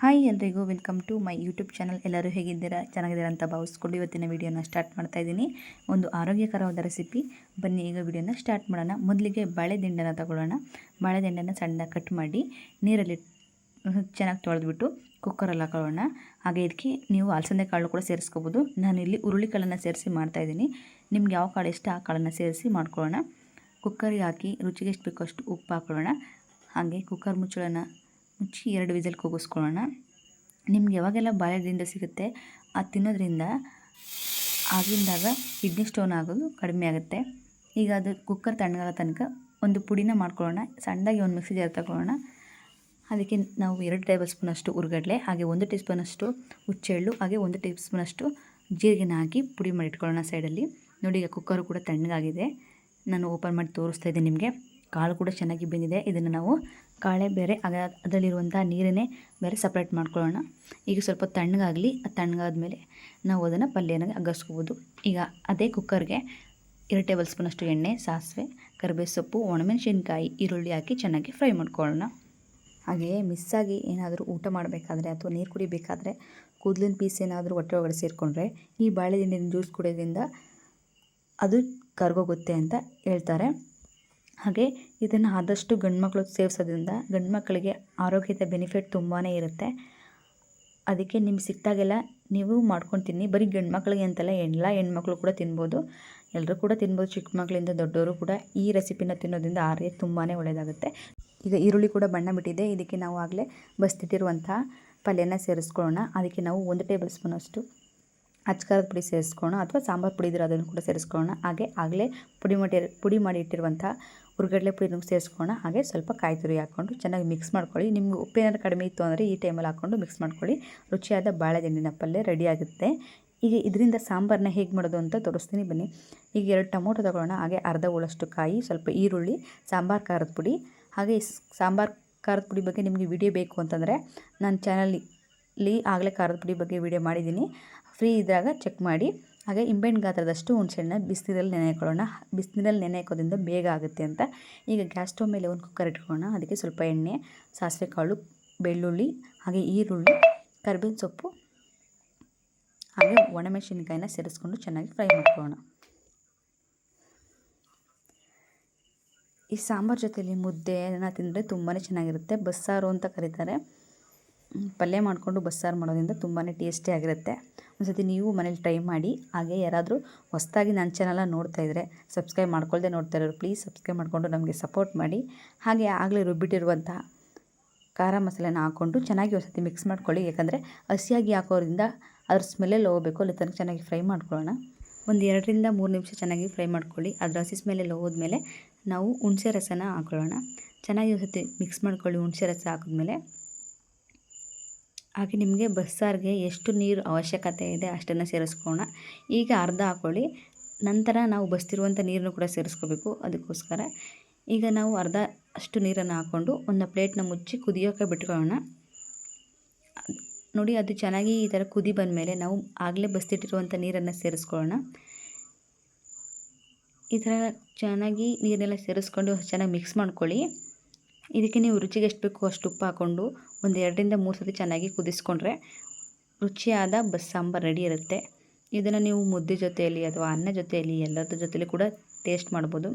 Hi ಎಲ್ರಿಗೂ welcome to my YouTube channel ಎಲ್ಲರೂ ಹೇಗಿದ್ದೀರಾ? ಚೆನ್ನಾಗಿದ್ದೀರಾ ಅಂತ ಭಾವಿಸ್ಕೊಂಡು ಇವತ್ತಿನ ವೀಡಿಯೋನ ಸ್ಟಾರ್ಟ್ ಮಾಡ್ತಾ ಇದ್ದೀನಿ. ಒಂದು ಆರೋಗ್ಯಕರವಾದ ರೆಸಿಪಿ ಬನ್ನಿ, ಈಗ ವೀಡಿಯೋನ ಸ್ಟಾರ್ಟ್ ಮಾಡೋಣ. ಮೊದಲಿಗೆ ಬಾಳೆದಿಂಡನ ತಗೊಳ್ಳೋಣ. ಬಾಳೆದಿಂಡನ ಸಣ್ಣ ಕಟ್ ಮಾಡಿ ನೀರಲ್ಲಿ ಚೆನ್ನಾಗಿ ತೊಳೆದ್ಬಿಟ್ಟು ಕುಕ್ಕರಲ್ಲಿ ಹಾಕೊಳ್ಳೋಣ. ಹಾಗೆ ಇದಕ್ಕೆ ನೀವು ಅಲಸಂದೆ ಕಾಳು ಕೂಡ ಸೇರಿಸ್ಕೋಬೋದು. ನಾನಿಲ್ಲಿ ಹುರುಳಿಕಾಳನ್ನು ಸೇರಿಸಿ ಮಾಡ್ತಾಯಿದ್ದೀನಿ ನಿಮ್ಗೆ ಯಾವ ಕಾಳು ಇಷ್ಟ ಆ ಕಾಳನ್ನು ಸೇರಿಸಿ ಮಾಡ್ಕೊಳ್ಳೋಣ. ಕುಕ್ಕರಿಗೆ ಹಾಕಿ ರುಚಿಗೆ ಎಷ್ಟು ಬೇಕೋ ಅಷ್ಟು ಉಪ್ಪು ಹಾಕೊಳ್ಳೋಣ. ಹಾಗೆ ಕುಕ್ಕರ್ ಮುಚ್ಚಳನ ಮುಚ್ಚಿ ಎರಡು ವಿಸಲ್ ಕೂಗಿಸ್ಕೊಳ್ಳೋಣ. ನಿಮ್ಗೆ ಯಾವಾಗೆಲ್ಲ ಬಾಲ್ಯದಿಂದ ಸಿಗುತ್ತೆ, ಅದು ತಿನ್ನೋದ್ರಿಂದ ಆಗಿಂದಾಗ ಕಿಡ್ನಿ ಸ್ಟೋನ್ ಆಗೋದು ಕಡಿಮೆ ಆಗುತ್ತೆ. ಈಗ ಅದು ಕುಕ್ಕರ್ ತಣ್ಣಗಾಗೋ ತನಕ ಒಂದು ಪುಡಿನ ಮಾಡ್ಕೊಳ್ಳೋಣ, ಸಣ್ಣದಾಗಿ ಒಂದು ಮಿಕ್ಸಿ ಜಾರ್ ತಗೊಳ್ಳೋಣ. ಅದಕ್ಕೆ ನಾವು ಎರಡು ಟೇಬಲ್ ಸ್ಪೂನಷ್ಟು ಉರ್ಗಡ್ಲೆ, ಹಾಗೆ ಒಂದು ಟೀ ಸ್ಪೂನಷ್ಟು ಹುಚ್ಚೆಳ್ಳು, ಹಾಗೆ ಒಂದು ಟೀ ಸ್ಪೂನಷ್ಟು ಜೀರಿಗೆನ ಹಾಕಿ ಪುಡಿ ಮಾಡಿ ಇಟ್ಕೊಳ್ಳೋಣ ಸೈಡಲ್ಲಿ. ನೋಡಿ, ಈಗ ಕುಕ್ಕರು ಕೂಡ ತಣ್ಣಗಾಗಿದೆ. ನಾನು ಓಪನ್ ಮಾಡಿ ತೋರಿಸ್ತಾ ಇದ್ದೀನಿ ನಿಮಗೆ. ಕಾಳು ಕೂಡ ಚೆನ್ನಾಗಿ ಬೆಂದಿದೆ. ಇದನ್ನು ನಾವು ಕಾಳೆ ಬೇರೆ ಅದರಲ್ಲಿರುವಂಥ ನೀರನ್ನೇ ಬೇರೆ ಸಪ್ರೇಟ್ ಮಾಡ್ಕೊಳ್ಳೋಣ. ಈಗ ಸ್ವಲ್ಪ ತಣ್ಣಗಾಗಲಿ, ಆ ತಣ್ಣಗಾದ ಮೇಲೆ ನಾವು ಅದನ್ನು ಪಲ್ಯನ ಅಗ್ಗಿಸ್ಕೋಬೋದು ಈಗ ಅದೇ ಕುಕ್ಕರ್ಗೆ ಎರಡು ಟೇಬಲ್ ಸ್ಪೂನಷ್ಟು ಎಣ್ಣೆ, ಸಾಸಿವೆ ಕರಿಬೇವು ಸೊಪ್ಪು ಒಣಮೆಣಸಿನ್ಕಾಯಿ, ಈರುಳ್ಳಿ ಹಾಕಿ ಚೆನ್ನಾಗಿ ಫ್ರೈ ಮಾಡ್ಕೊಳ್ಳೋಣ. ಹಾಗೆಯೇ ಮಿಸ್ಸಾಗಿ ಏನಾದರೂ ಊಟ ಮಾಡಬೇಕಾದ್ರೆ ಅಥವಾ ನೀರು ಕುಡಿಬೇಕಾದ್ರೆ ಕೂದಲಿನ ಪೀಸ್ ಏನಾದರೂ ಹೊಟ್ಟೆ ಒಳಗಡೆ ಸೇರಿಕೊಂಡ್ರೆ ಈ ಬಾಳೆದಿಂಡಿನ ಜ್ಯೂಸ್ ಕುಡಿಯೋದ್ರಿಂದ ಅದು ಕರ್ಗೋಗುತ್ತೆ ಅಂತ ಹೇಳ್ತಾರೆ. ಹಾಗೆ ಇದನ್ನು ಆದಷ್ಟು ಗಂಡು ಮಕ್ಕಳು ಸೇವಿಸೋದ್ರಿಂದ ಗಂಡು ಮಕ್ಕಳಿಗೆ ಆರೋಗ್ಯದ ಬೆನಿಫಿಟ್ ತುಂಬಾ ಇರುತ್ತೆ. ಅದಕ್ಕೆ ನಿಮ್ಗೆ ಸಿಕ್ತಾಗೆಲ್ಲ ನೀವು ಮಾಡ್ಕೊಂಡು ತಿನ್ನಿ ಬರೀ ಗಂಡು ಮಕ್ಕಳಿಗೆ ಅಂತಲ್ಲ, ಎಲ್ಲ ಹೆಣ್ಮಕ್ಳು ಕೂಡ ತಿನ್ಬೋದು. ಎಲ್ಲರೂ ಕೂಡ ತಿನ್ಬೋದು. ಚಿಕ್ಕ ಮಕ್ಕಳಿಂದ ದೊಡ್ಡವರು ಕೂಡ ಈ ರೆಸಿಪಿನ ತಿನ್ನೋದ್ರಿಂದ ಆರೋಗ್ಯ ತುಂಬಾ ಒಳ್ಳೆಯದಾಗುತ್ತೆ. ಈಗ ಈರುಳ್ಳಿ ಕೂಡ ಬಣ್ಣ ಬಿಟ್ಟಿದೆ. ಇದಕ್ಕೆ ನಾವು ಆಗಲೇ ಬಸ್ತಿಟ್ಟಿರುವಂಥ ಪಲ್ಯನ ಸೇರಿಸ್ಕೊಳ್ಳೋಣ. ಅದಕ್ಕೆ ನಾವು ಒಂದು ಟೇಬಲ್ ಸ್ಪೂನ್ ಅಷ್ಟು ಅಚ್ಕಾರದ ಪುಡಿ ಸೇರಿಸ್ಕೊಳ್ಳೋಣ. ಅಥವಾ ಸಾಂಬಾರು ಪುಡಿ ಇದ್ರೆ ಅದನ್ನು ಕೂಡ ಸೇರಿಸ್ಕೊಳ್ಳೋಣ. ಹಾಗೆ ಆಗಲೇ ಪುಡಿ ಮಾಡಿ ಪುಡಿ ಮಾಡಿ ಇಟ್ಟಿರುವಂಥ ಹುರ್ಗಡ್ಲೆ ಪುಡಿ ಸೇರಿಸ್ಕೊಳ್ಳೋಣ ಹಾಗೆ ಸ್ವಲ್ಪ ಕಾಯಿ ತುರಿ ಹಾಕ್ಕೊಂಡು ಚೆನ್ನಾಗಿ ಮಿಕ್ಸ್ ಮಾಡ್ಕೊಳ್ಳಿ. ನಿಮ್ಗೆ ಉಪ್ಪೇನಾದ್ರು ಕಡಿಮೆ ಇತ್ತು ಅಂದರೆ ಈ ಟೈಮಲ್ಲಿ ಹಾಕ್ಕೊಂಡು ಮಿಕ್ಸ್ ಮಾಡ್ಕೊಳ್ಳಿ. ರುಚಿಯಾದ ಬಾಳೆದಿಂಡಿನ ಪಲ್ಯ ರೆಡಿ ಆಗುತ್ತೆ. ಈಗ ಇದರಿಂದ ಸಾಂಬಾರನ್ನ ಹೇಗೆ ಮಾಡೋದು ಅಂತ ತೋರಿಸ್ತೀನಿ. ಬನ್ನಿ. ಈಗ ಎರಡು ಟೊಮೊಟೊ ತಗೊಳ್ಳೋಣ. ಹಾಗೆ ಅರ್ಧ ಉಳಷ್ಟು ಕಾಯಿ, ಸ್ವಲ್ಪ ಈರುಳ್ಳಿ, ಸಾಂಬಾರು ಖಾರದ ಪುಡಿ. ಹಾಗೆ ಸಾಂಬಾರು ಖಾರದ ಪುಡಿ ಬಗ್ಗೆ ನಿಮಗೆ ವಿಡಿಯೋ ಬೇಕು ಅಂತಂದರೆ ನನ್ನ ಚಾನಲ್ಲಿ ಆಗಲೇ ಖಾರದ ಪುಡಿ ಬಗ್ಗೆ ವಿಡಿಯೋ ಮಾಡಿದ್ದೀನಿ. ಫ್ರೀ ಇದ್ದಾಗ ಚೆಕ್ ಮಾಡಿ. ಹಾಗೆ ಇಂಬೆಣ್ಣು ಗಾತ್ರದಷ್ಟು ಹುಣಸೆಹಣ್ಣ ಬಿಸಿನೀರಲ್ಲಿ ನೆನೆ ಹಾಕೊಳ್ಳೋಣ ಬಿಸಿನೀರಲ್ಲಿ ನೆನೆ ಹಾಕೋದ್ರಿಂದ ಬೇಗ ಆಗುತ್ತೆ ಅಂತ. ಈಗ ಗ್ಯಾಸ್ ಸ್ಟವ್ ಮೇಲೆ ಒಂದು ಕುಕ್ಕರ್ ಇಟ್ಕೊಳ್ಳೋಣ. ಅದಕ್ಕೆ ಸ್ವಲ್ಪ ಎಣ್ಣೆ ಸಾಸಿವೆ ಕಾಳು ಬೆಳ್ಳುಳ್ಳಿ, ಹಾಗೆ ಈರುಳ್ಳಿ, ಕರ್ಬೇವಿನ ಸೊಪ್ಪು, ಹಾಗೆ ಒಣಮೆಣಸಿನ್ಕಾಯಿನ ಸೇರಿಸ್ಕೊಂಡು ಚೆನ್ನಾಗಿ ಫ್ರೈ ಮಾಡ್ಕೊಳ್ಳೋಣ. ಈ ಸಾಂಬಾರು ಜೊತೆಯಲ್ಲಿ ಮುದ್ದೆನ ತಿಂದರೆ ತುಂಬಾ ಚೆನ್ನಾಗಿರುತ್ತೆ. ಬಸ್ಸಾರು ಅಂತ ಕರೀತಾರೆ. ಪಲ್ಯ ಮಾಡಿಕೊಂಡು ಬಸ್ಸಾರು ಮಾಡೋದ್ರಿಂದ ತುಂಬಾ ಟೇಸ್ಟಿಯಾಗಿರುತ್ತೆ ಒಂದ್ಸತಿ ನೀವು ಮನೇಲಿ ಟ್ರೈ ಮಾಡಿ. ಹಾಗೆ ಯಾರಾದರೂ ಹೊಸದಾಗಿ ನನ್ನ ಚಾನಲ್ನ ನೋಡ್ತಾ ಇದ್ದರೆ ಸಬ್ಸ್ಕ್ರೈಬ್ ಮಾಡ್ಕೊಳ್ಳದೆ ನೋಡ್ತಾ ಇರೋರು ಪ್ಲೀಸ್ ಸಬ್ಸ್ಕ್ರೈಬ್ ಮಾಡಿಕೊಂಡು ನಮಗೆ ಸಪೋರ್ಟ್ ಮಾಡಿ. ಹಾಗೆ ಆಗಲೇ ರುಬ್ಬಿಟ್ಟಿರುವಂಥ ಖಾರ ಮಸಾಲೆನ ಹಾಕ್ಕೊಂಡು ಚೆನ್ನಾಗಿ ಒಂದ್ಸತಿ ಮಿಕ್ಸ್ ಮಾಡ್ಕೊಳ್ಳಿ. ಯಾಕಂದರೆ ಹಸಿಯಾಗಿ ಹಾಕೋದ್ರಿಂದ ಅದ್ರ ಸ್ಮೆಲ್ಲೇ ಹೋಗಬೇಕು ಅಲ್ಲಿ ತನಕ ಚೆನ್ನಾಗಿ ಫ್ರೈ ಮಾಡ್ಕೊಳ್ಳೋಣ. ಒಂದು ಎರಡರಿಂದ ಮೂರು ನಿಮಿಷ ಚೆನ್ನಾಗಿ ಫ್ರೈ ಮಾಡ್ಕೊಳ್ಳಿ. ಅದ್ರ ಹಸಿ ಸ್ಮೆಲ್ಲೆಲ್ಲ ಹೋದ್ಮೇಲೆ ನಾವು ಹುಣಸೆ ರಸನ ಹಾಕೊಳ್ಳೋಣ. ಚೆನ್ನಾಗಿ ಒಂದ್ಸತಿ ಮಿಕ್ಸ್ ಮಾಡ್ಕೊಳ್ಳಿ ಹುಣಸೆ ರಸ ಹಾಕಿದ್ಮೇಲೆ. ಹಾಗೆ ನಿಮಗೆ ಬಸ್ಸಾರಿಗೆ ಎಷ್ಟು ನೀರು ಅವಶ್ಯಕತೆ ಇದೆ ಅಷ್ಟನ್ನು ಸೇರಿಸ್ಕೋಣ ಈಗ ಅರ್ಧ ಹಾಕ್ಕೊಳ್ಳಿ ನಂತರ ನಾವು ಬಸ್ತಿರುವಂಥ ನೀರನ್ನು ಕೂಡ ಸೇರಿಸ್ಕೋಬೇಕು ಅದಕ್ಕೋಸ್ಕರ. ಈಗ ನಾವು ಅರ್ಧ ಅಷ್ಟು ನೀರನ್ನು ಹಾಕ್ಕೊಂಡು ಒಂದು ಪ್ಲೇಟ್ನ ಮುಚ್ಚಿ ಕುದಿಯೋಕೆ ಬಿಟ್ಕೊಳ್ಳೋಣ. ನೋಡಿ ಅದು ಚೆನ್ನಾಗಿ ಈ ಥರ ಕುದಿ ಬಂದ ಮೇಲೆ ನಾವು ಆಗಲೇ ಬಸ್ತಿಟ್ಟಿರುವಂಥ ನೀರನ್ನು ಸೇರಿಸ್ಕೊಳ್ಳೋಣ. ಈ ಥರ ಚೆನ್ನಾಗಿ ನೀರನ್ನೆಲ್ಲ ಸೇರಿಸ್ಕೊಂಡು ಚೆನ್ನಾಗಿ ಮಿಕ್ಸ್ ಮಾಡ್ಕೊಳ್ಳಿ. ಇದಕ್ಕೆ ನೀವು ರುಚಿಗೆ ಎಷ್ಟು ಬೇಕೋ ಅಷ್ಟು ಉಪ್ಪು ಹಾಕ್ಕೊಂಡು ಒಂದು ಎರಡರಿಂದ ಮೂರು ಸತಿ ಚೆನ್ನಾಗಿ ಕುದಿಸ್ಕೊಂಡ್ರೆ ರುಚಿಯಾದ ಬಸ್ ಸಾಂಬಾರು ರೆಡಿ ಇರುತ್ತೆ. ಇದನ್ನು ನೀವು ಮುದ್ದೆ ಜೊತೆಯಲ್ಲಿ ಅಥವಾ ಅನ್ನ ಜೊತೆಯಲ್ಲಿ ಎಲ್ಲದ್ರ ಜೊತೆಯಲ್ಲಿ ಕೂಡ ಟೇಸ್ಟ್ ಮಾಡ್ಬೋದು.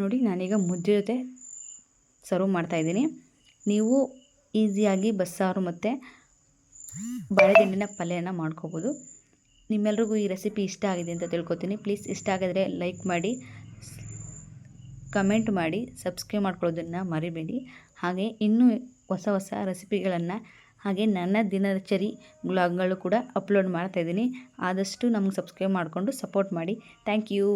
ನೋಡಿ, ನಾನೀಗ ಮುದ್ದೆ ಜೊತೆ ಸರ್ವ್ ಮಾಡ್ತಾಯಿದ್ದೀನಿ ನೀವು ಈಸಿಯಾಗಿ ಬಸ್ಸಾರು ಮತ್ತು ಬಾಳೆದಿಂಡಿನ ಪಲ್ಯನ ಮಾಡ್ಕೋಬೋದು. ನಿಮ್ಮೆಲ್ರಿಗೂ ಈ ರೆಸಿಪಿ ಇಷ್ಟ ಆಗಿದೆ ಅಂತ ತಿಳ್ಕೊತೀನಿ. ಪ್ಲೀಸ್ ಇಷ್ಟ ಆಗಿದ್ರೆ ಲೈಕ್ ಮಾಡಿ ಕಮೆಂಟ್ ಮಾಡಿ, ಸಬ್ಸ್ಕ್ರೈಬ್ ಮಾಡ್ಕೊಳ್ಳೋದನ್ನು ಮರಿಬೇಡಿ. ಹಾಗೆ ಇನ್ನೂ ಹೊಸ ಹೊಸ ರೆಸಿಪಿಗಳನ್ನು ಹಾಗೆ ನನ್ನ ದಿನಚರಿ ಬ್ಲಾಗ್ಗಳು ಕೂಡ ಅಪ್ಲೋಡ್ ಮಾಡ್ತಾಯಿದ್ದೀನಿ ಆದಷ್ಟು ನಮ್ಗೆ ಸಬ್ಸ್ಕ್ರೈಬ್ ಮಾಡಿಕೊಂಡು ಸಪೋರ್ಟ್ ಮಾಡಿ. Thank you.